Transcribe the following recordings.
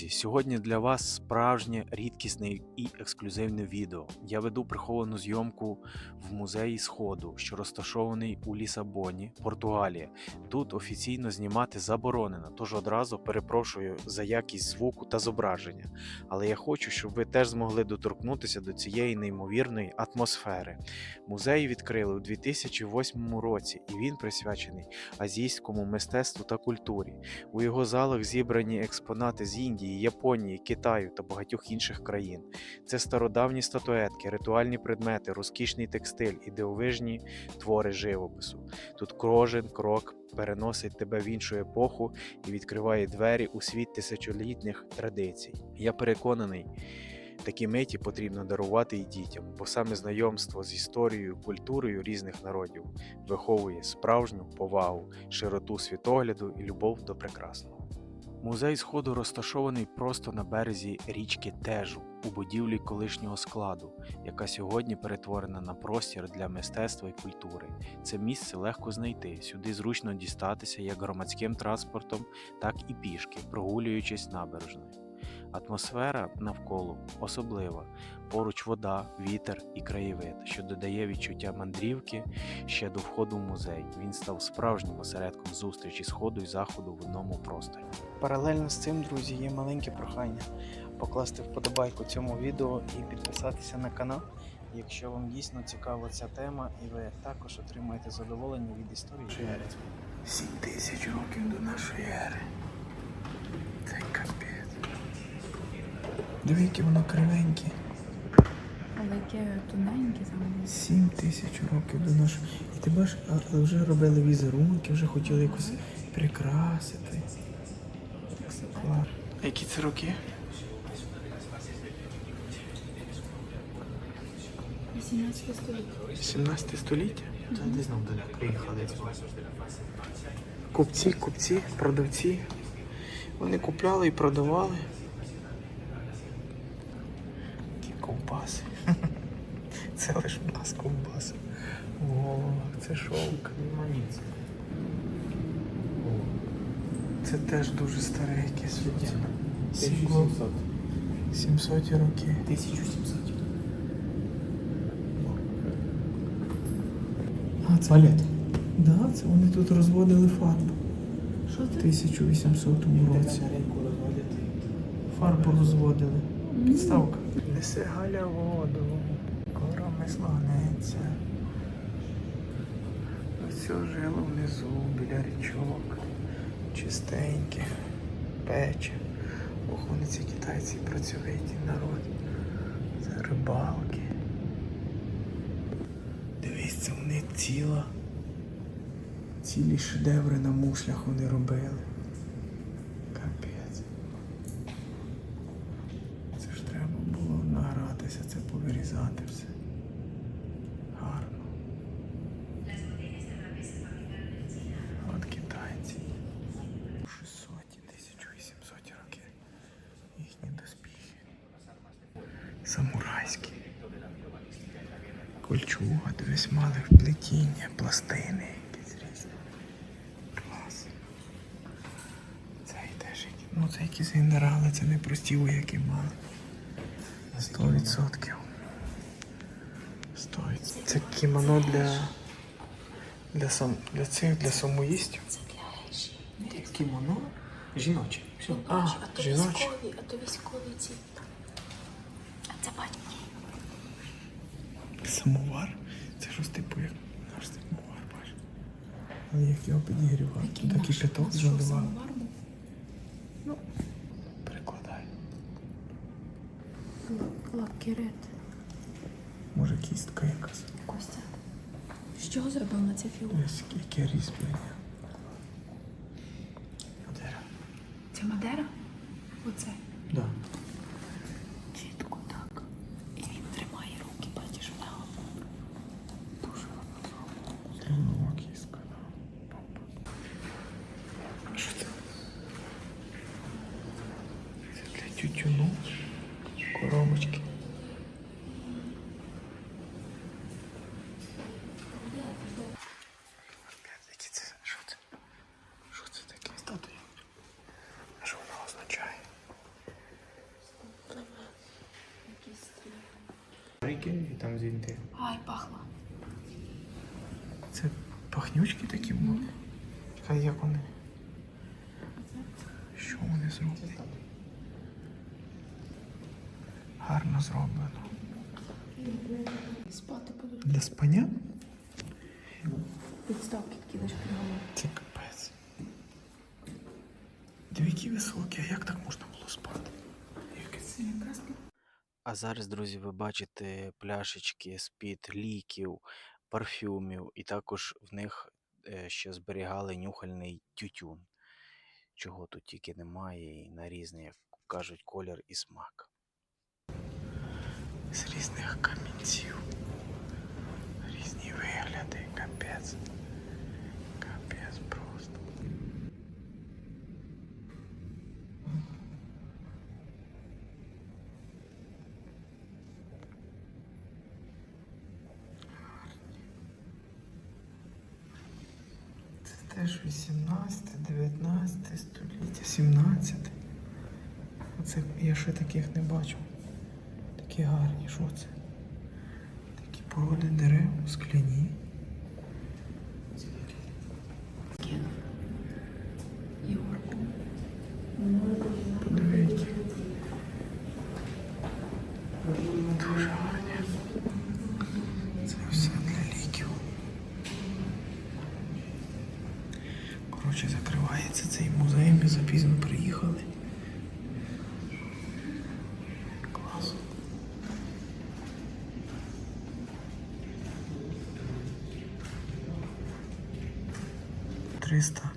Друзі, сьогодні для вас справжнє рідкісне і ексклюзивне відео. Я веду приховану зйомку в музеї Сходу, що розташований у Лісабоні, Португалія. Тут офіційно знімати заборонено, тож одразу перепрошую за якість звуку та зображення. Але я хочу, щоб ви теж змогли доторкнутися до цієї неймовірної атмосфери. Музей відкрили у 2008 році, і він присвячений азійському мистецтву та культурі. У його залах зібрані експонати з Індії, Японії, Китаю та багатьох інших країн. Це стародавні статуетки, ритуальні предмети, розкішний текстиль і дивовижні твори живопису. Тут кожен крок переносить тебе в іншу епоху і відкриває двері у світ тисячолітніх традицій. Я переконаний. Такі миті потрібно дарувати і дітям, бо саме знайомство з історією, культурою різних народів виховує справжню повагу, широту світогляду і любов до прекрасного. Музей Сходу розташований просто на березі річки Тежу у будівлі колишнього складу, яка сьогодні перетворена на простір для мистецтва і культури. Це місце легко знайти. Сюди зручно дістатися як громадським транспортом, так і пішки, прогулюючись набережною. Атмосфера навколо особлива. Поруч вода, вітер і краєвид, що додає відчуття мандрівки ще до входу в музей. Він став справжнім осередком зустрічі сходу і заходу в одному просторі. Паралельно з цим, друзі, є маленьке прохання покласти вподобайку цьому відео і підписатися на канал, якщо вам дійсно цікава ця тема, і ви також отримаєте задоволення від історії. Сім тисяч років до нашої ери. Це капець. Яке воно кривеньке. Але яке тоненьке саме. Сім тисяч років до нашої. І ти бачиш, а а вже робили візерунки, вже хотіли якось прикрасити. Клар. А які це роки? 18 століття. 17 століття. Та десь нам далеко приїхали. Купці, купці, продавці. Вони купляли і продавали. Ті ковбаси. Це лише в нас ковбаси. О, це шовк. Це теж дуже старе якесь. Сікло. 700 років. 1700. А, це Палет. Да, це вони тут розводили фарбу Що це? 1800 році. Фарбу розводили. Підставка. Несе Галя воду, корами слонеться. Ось жило внизу біля річок. Чистеньке, пече. Ох, вони ці китайці працьовиті народ. Це рибалки. Дивись, це вони ціла. Цілі шедеври на мушлях вони робили. Капець. Це ж треба було награтися, це повирізати все. Гарно. От китайці. 600 1800 роки. Їхні доспіхи. Самурайські. Кольчуга, дивись, мали вплетіння, пластини якісь різні. Клас. Цей теж. Ну це якісь генерали, це не прості вояки мали. Сто відсотків. Сто відсотків. Це кімоно для. Для сам для цих для самоїстів. Це для геші. Кімоно жіноче. Все. А, а то жіночі. військові, а то військові ці. А це батьки. Самовар. Це щось типу як наш самовар, бачиш. Але як його підігрівати? так і кипяток У заливав. самовар був? Ну, перекладай. Ла- Може кістка якась. Костя. З чого зробив на фігура? Ось яке різьблення. Це Мадера? Оце. Да. Чітко так. І він тримає руки, бачиш, в нього. Дуже Слонова кістка, да. А що це? Це для тютюну. Коробочки. Які це? Що це? Що це таке? Статуя. А що вона означає? Дверки і там звідти. Ай, пахло. Це пахнючки такі були. Хай як вони. Що вони зроблять? Гарно зроблено. Спати будуть. Для спання? Підставки кидаєш під голову. Це капець. Дві які високі, а як так можна було спати? Це якраз А зараз, друзі, ви бачите пляшечки з-під ліків, парфюмів, і також в них е, ще зберігали нюхальний тютюн, чого тут тільки немає, і на різний, як кажуть, колір і смак. З різних камінців. Різні вигляди, капець. Капець просто. Це теж 18, 19 століття, 17. Оце я ще таких не бачив. Такі гарні, що це? Такі породи дерев, скляні. Ігорку. Подивіться. Дуже гарні. Це все для ліків. Коротше, закривається цей музей, ми запізно приїхали. Клас. Триста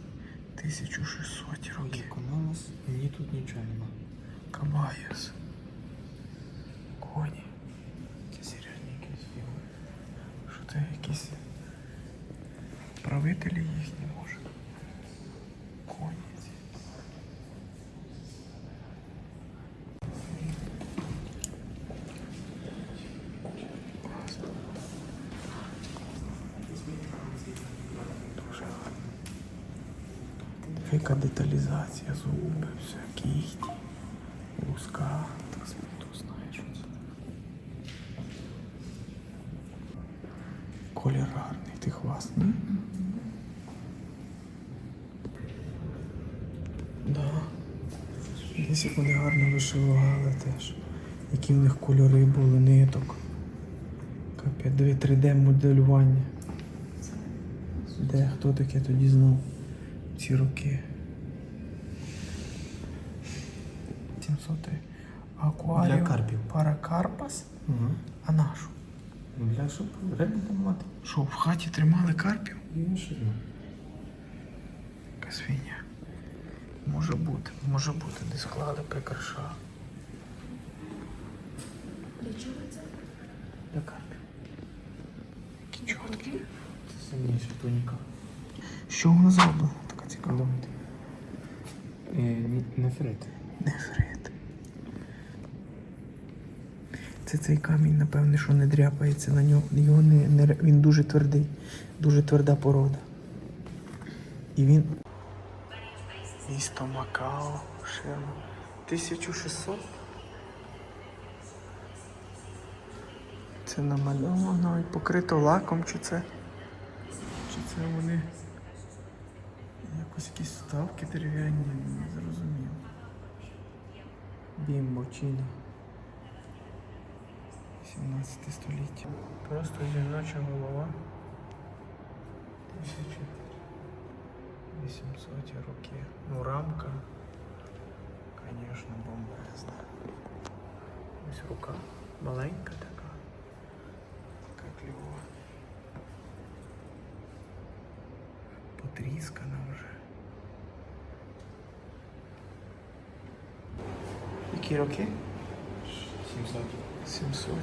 тисячу шістсот років. Економос, ні тут нічого нема. Кабаєс. Коні. Це серйозні якісь фігури. Що це якісь правителі їхні може. Коні. ці. Класно. Дуже гарно. Яка деталізація зуби, все, хто знає. Колір гарний, ти хвастний. Да. Десь як вони гарно вишивали теж. Які в них кольори були, ниток. Капець, диви 3D моделювання. Де хто таке тоді знав? Ці роки. 700 акваріум. Для карпів. Паракарпас. Угу. А нашу? Ну, для щоб рибу тримати. Що, в хаті тримали карпів? Яка свиня. Може бути, може бути, десь клали прикраша. Для чого це? Для карпів. Які чоткі. Це сильніше туніка. Що воно зроблено? Така цікава. Е, нефрит. Нефрит. Це цей камінь, напевне, що не дряпається на нього. Його не, не, він дуже твердий, дуже тверда порода. І він. Місто Макао, Шерма. 1600. Це намальовано і покрито лаком, чи це. Чи це вони. Якось якісь ставки дерев'яні, не зрозумів. Бімбо, Чіна. 17 століття. Просто жіноча голова. 1800 роки. Ну, рамка, звісно, бомбезна. Ось рука маленька така. Така кльова. Потріскана вже. Які роки? 700. 700.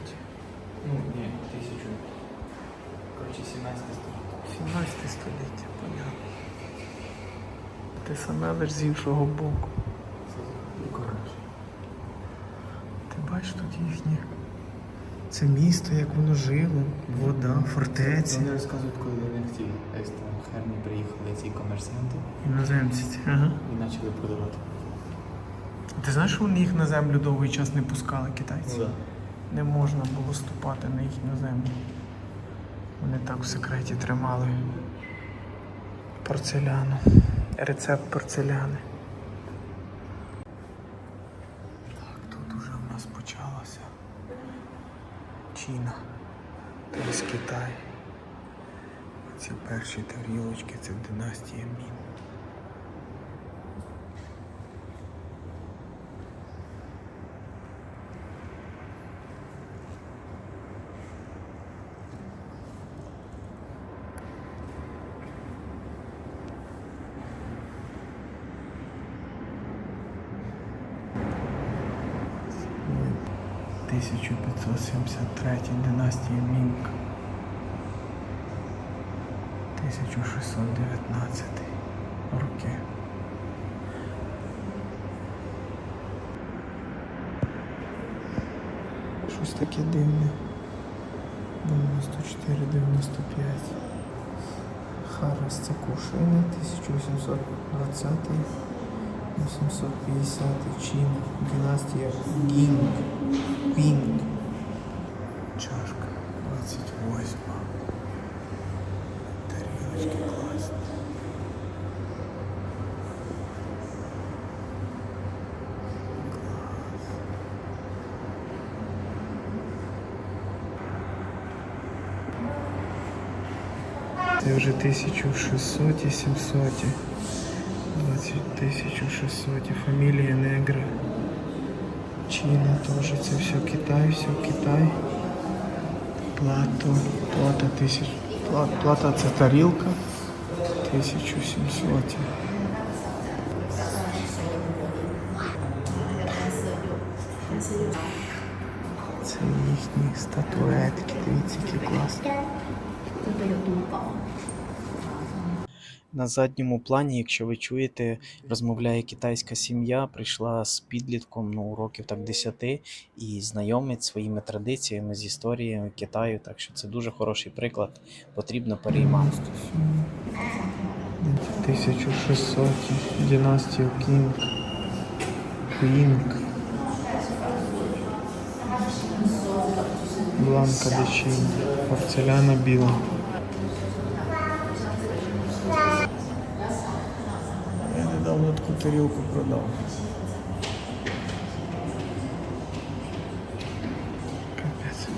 Ну, ні, 1000. Коротше, 17 століття. 17 століття, понятно. Те саме, ж з іншого боку. Ти бачиш тут їхнє. Це місто, як воно жило, вода, фортеці. Вони розказують, коли до них ці екстрахерні приїхали ці комерсанти Іноземці. ці, Ага. і почали продавати. Ти знаєш, що вони їх на землю довгий час не пускали, китайці? Ну, да. Не можна було ступати на їхню землю. Вони так в секреті тримали порцеляну. Рецепт порцеляни. Так, тут уже в нас почалося. Чіна. Тобто Китай. Ці перші тарілочки це династія Мін. Щось таке дивне. 94, 95. Харас це кушини, 1820, 850 чин, династія Гінг. Гінг. Чашка 28. Тарілочки класні. Це вже 1600 і 700. 20 1600. Фамілія Негра. Чина теж. Це все Китай, все Китай. Плато. Плата тисяч. Пла- Плата це тарілка. 1700. Це їхні статуетки. Дивіться, які класні. На задньому плані, якщо ви чуєте, розмовляє китайська сім'я, прийшла з підлітком ну, років так 10 і знайомить своїми традиціями з історією Китаю. Так що це дуже хороший приклад, потрібно переймати. 1600 династію Кінг. Кінг. Бланка дичинь. Порцеляна біла. Тарілку продав. Капець.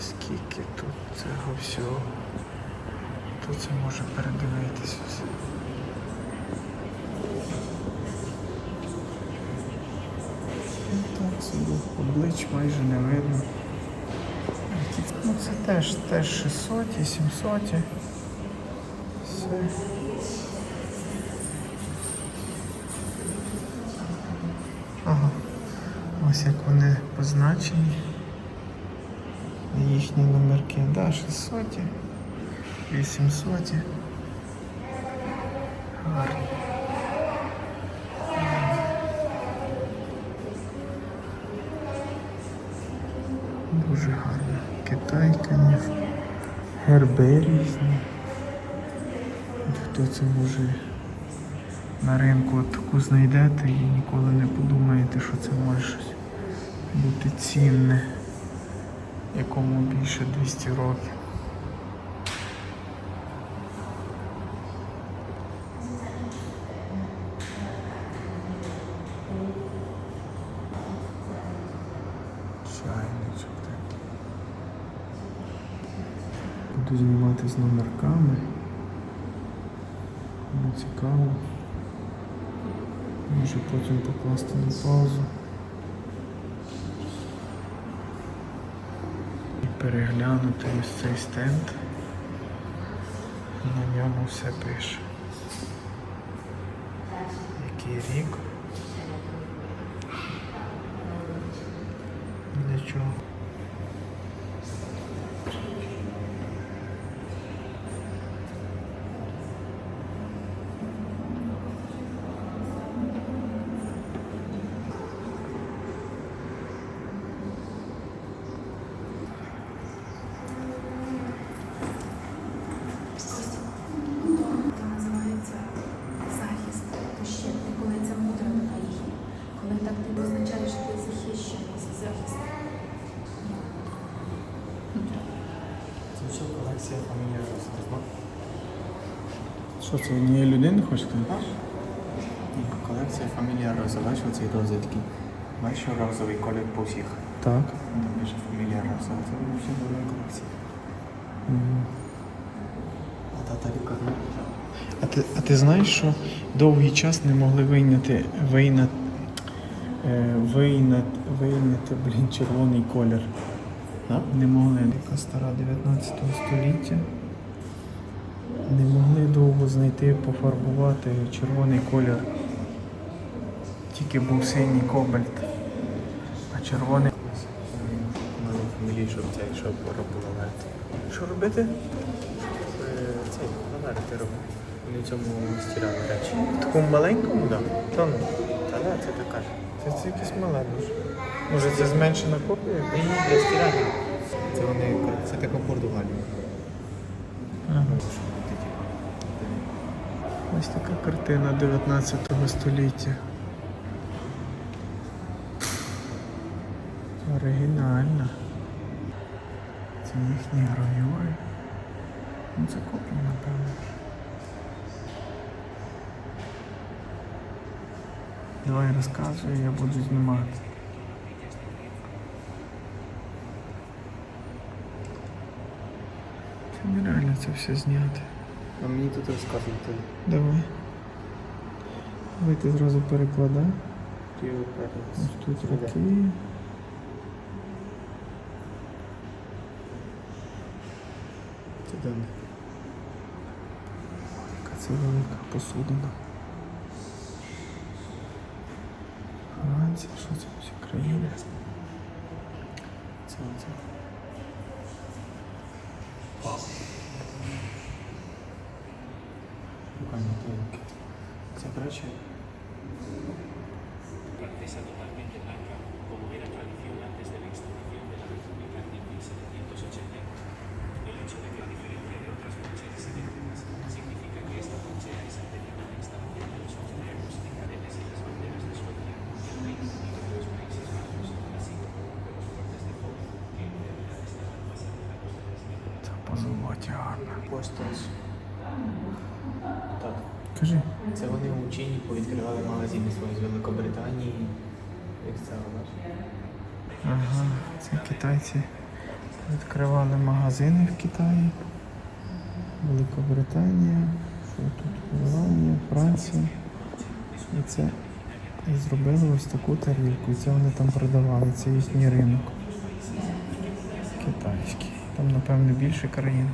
Скільки тут цього всього? Хто це може передивитися все? Ну, Так собі облич майже не видно. Ну це теж, теж 600, 700. Все. Ага. Ось як вони позначені. Їхні номерки. Да, 600, 800. Гарно. Дуже гарно. Китай, звісно. Герби різні. Хто це може на ринку таку знайдете і ніколи не подумаєте, що це може щось бути цінне, якому більше 200 років. З номерками. Кому цікаво. Може потім покласти на паузу. І переглянути ось цей стенд. На ньому все пише. Який рік. Для чого? називається Захід. Колекція фамілія ти? Що це однієї людини? Ні, колекція фамілія Роза. Бачиш оці рози такі? Бачиш розовий колір по всіх. Так. Більше фамілія Роза. Це взагалі була колекція. А тата Ріка А ти, а ти знаєш, що довгий час не могли вийняти, вийняти, вийняти, вийняти блін, червоний колір. Не могли. Яка стара 19 століття. Не могли довго знайти, пофарбувати червоний колір. Тільки був синій кобальт. А червоний. Фамілії, щоб цей, щоб робила. Що робити? Цей, на верти робив. Вони в цьому стирали речі. В такому маленькому? Да. Та ну. Да, це така ж. Це, це якесь мале дуже. Може це зменшена копія? Ні, ні, для стирання. Це вони, це така Португалія. Ага. Ну, Ось така картина 19 століття. Оригінальна. Це їхні гравюри. Ну це копія, напевно. Давай розказуй, я буду знімати. Це нереально це все зняти. А мені тут розказувати. Давай. Давай ти зразу перекладай. Ось тут роки. Це дане. Яка це велика посудина. Se aprecia. Corteza totalmente blanca, como era гарно. Так. Кажи. Це вони у Чині повідкривали магазини свої з Великобританії. Як це? Ага, це китайці відкривали магазини в Китаї. Великобританія, що тут Голландія, Франція. І це і зробили ось таку тарілку. І це вони там продавали, це їхній ринок. Китайський. Там, напевно, більше країн.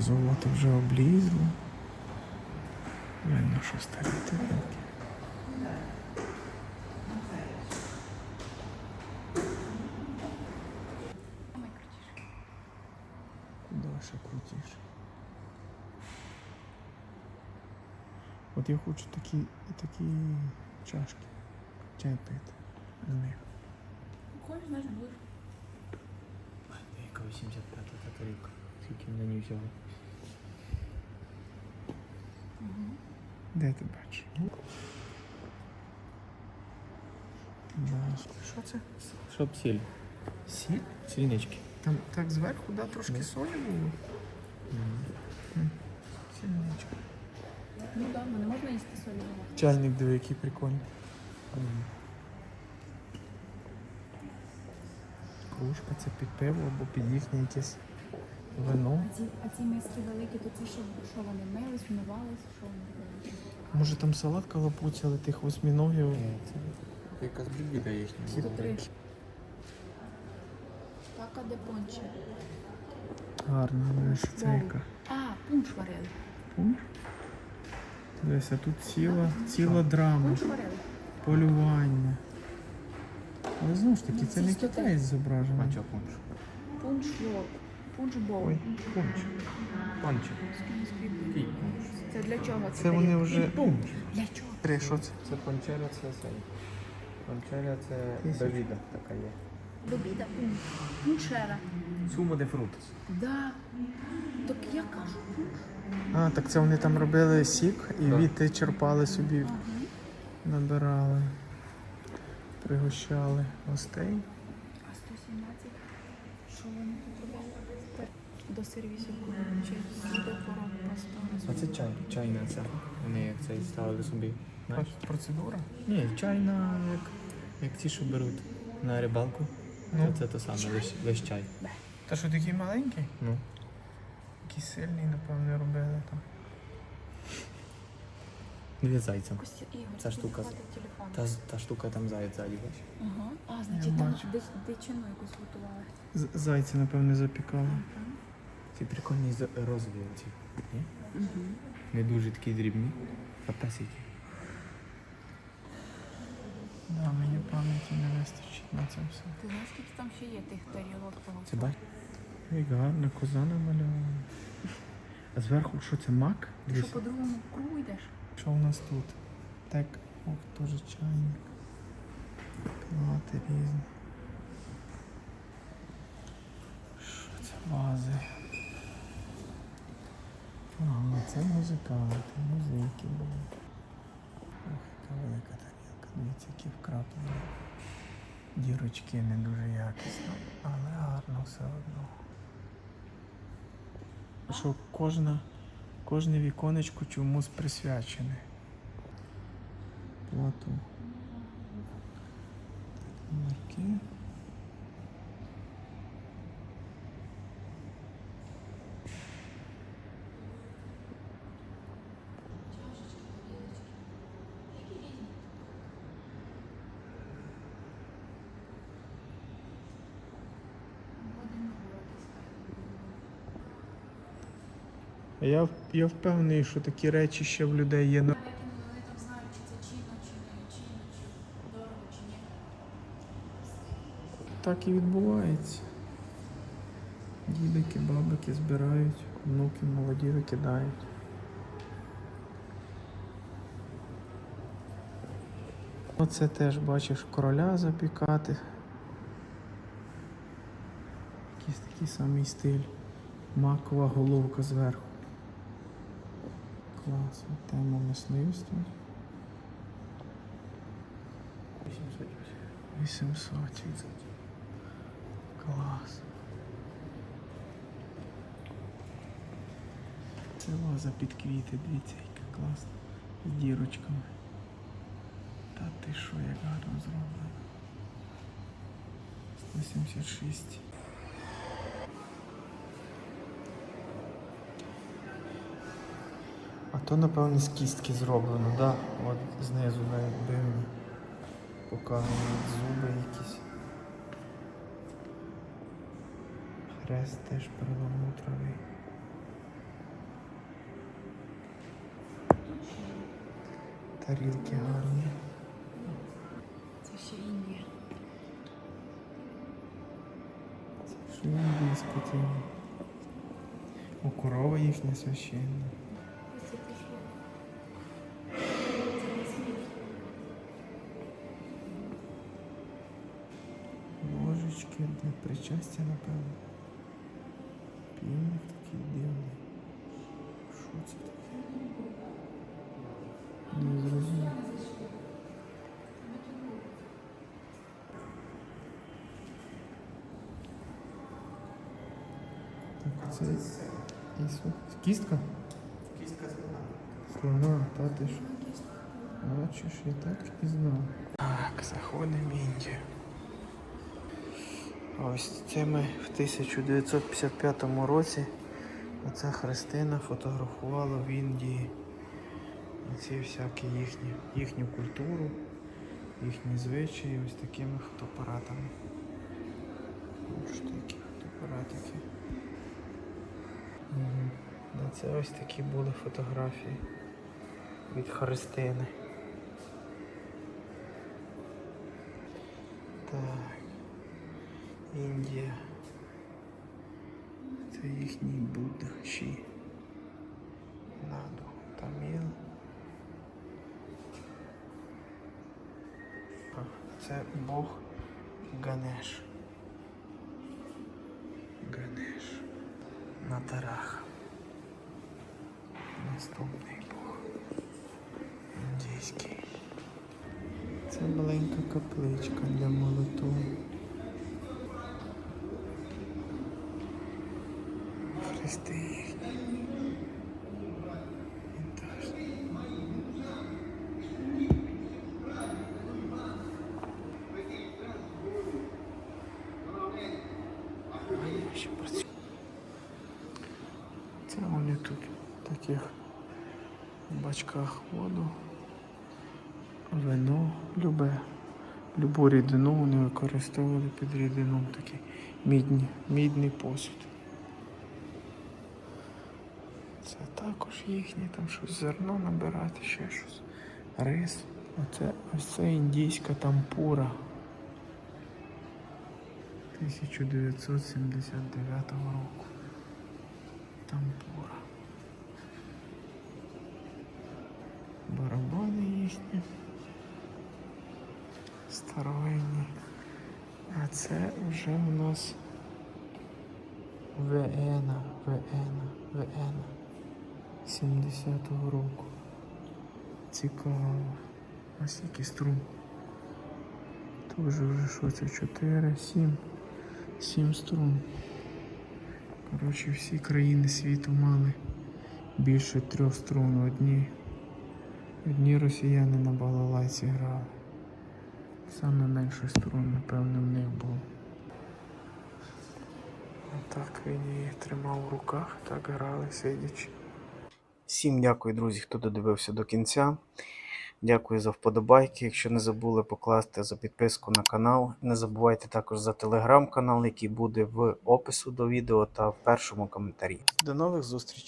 Позолоти вже облізло. Видно, що старі тарілки. Куда ще крутіше? От я хочу такі, такі чашки. Чай пити з них. Хочеш, значить будеш. Яка 85 та тарілка. Скільки на ній взяли? Де ти бачиш? Що це? Щоб сіль. Сіль? Сільнички. Там так зверху, да, трошки солі було. М. Сільничка. Ну так, не можна їсти солі. Чайник диви, який прикольний. Кружка це під пиво або під їхнє якесь вино. А ці, а ці миски великі, то ці що, що вони мились, вмивались, що вони робили? Може там салат калапуцяли тих восьміногів. Якась блюда їхня. Ці три. Така де понче. Гарно, це яка. А, пунш варили. Пунш? Дивися, тут ціла, ціла драма, Пунш варили. полювання. Але знову ж таки, Ну, це це не китаєць зображений. Панчо пунш. Пунш бол. Пунш бол. Ой, пунч. Пунш? Це для чого? Це вони дає? вже. Для чого? Три, що це? Це панчера, це цей. Панчера це бевіда така є. Добіда пунш. Пуншера. Сумо де фрутис. Да. Так я кажу пунш. А, так це вони там робили сік і Так. відти черпали собі, Ага. набирали. пригощали гостей. А 117, що вони тут робили? До сервісу чи А це чай, чайна ця. Вони як це ставили собі. Знаєш? Процедура? Ні, чайна, як, як ті, що беруть на рибалку. Ну. То це то саме, лише лиш чай. Та що такий маленький? Ну. Такий сильний, напевно, робили там. Дві зайця. Костя, Ігор, Ця штука. телефон. Та, та штука там заяць ззаді, бачиш? Ага. А, значить, там бачу. дич- дичину якусь готували. З- Зайці, напевно, запікали. Ці прикольні розові оці. Ні? Угу. Не дуже такі дрібні. Капесики. Да, мені пам'яті не вистачить на це все. Ти знаєш, скільки там ще є тих тарілок того? Це бач? Як гарно, коза намальована. А зверху що це мак? Ти що по другому кругу йдеш? що у нас тут? Так, ох, теж чайник. Пілати різні. Що це вази? Ага, це музиканти, музики були. Ох, яка велика тарілка. Дивіться, які вкраплені. Дірочки не дуже якісно, але гарно все одно. Що кожна, кожне віконечко чомусь присвячене. Плату. Марки. Я, я впевнений, що такі речі ще в людей є. Вони там знають, чи це чинно, чи не чинно, чи дорого, чи ні. Так і відбувається. Дідики, бабики збирають, внуки молоді викидають. Оце теж бачиш короля запікати. Якийсь такий самий стиль. Макова головка зверху. Клас, от тема мисливства. 800. Клас. Це ваза під квіти, дивіться, яка класна. З дірочками. Та ти що, як гарно зроблено. 176. А то, напевно, з кістки зроблено, да? От знизу навіть дивно. Показують зуби якісь. Хрест теж перламутровий. Тарілки гарні. Це ще Індія. Що індійська тема. У корова їхня священна. Ложечки для причастя, напевно. Півник такий дивний. Що це таке? Не зрозумів. Так, це Ісус. Кістка? Кістка слона. Слона, та ти що? Бачиш, я так і знав. Так, заходимо в Індію. Ось це ми в 1955 році. Оця Христина фотографувала в Індії ці всякі їхні, їхню культуру, їхні звичаї ось такими фотоапаратами. Ось такі фотоапаратики. Угу. Це ось такі були фотографії від Христини. Так. Індія. Це їхній Будда Ші. Наду. Таміл. Це Бог Ганеш. Ганеш. На тарах. Наступний Бог. Індійський. Це маленька капличка для молоту. Хрести. Це вони тут в таких бачках воду, вино, любе, любу рідину вони використовували під рідину такий мідні, мідний посуд. Це також їхнє, там щось зерно набирати, ще щось. Рис. Оце ось це індійська тампура. 1979 року. Тампура. Барабани їхні. Старовинні. А це вже у нас ВН, ВН, ВН 70-го року. Цікаво. А скільки струн? Тоже вже що це? 4, 7, 7 струн. Коротше, всі країни світу мали більше трьох струн. Одні, одні росіяни на балалайці грали. Саме менше струн, напевно, в них було. Так він її тримав в руках, так грали, сидячи. Всім дякую, друзі, хто додивився до кінця. Дякую за вподобайки. Якщо не забули покласти за підписку на канал. Не забувайте також за телеграм-канал, який буде в опису до відео та в першому коментарі. До нових зустрічей!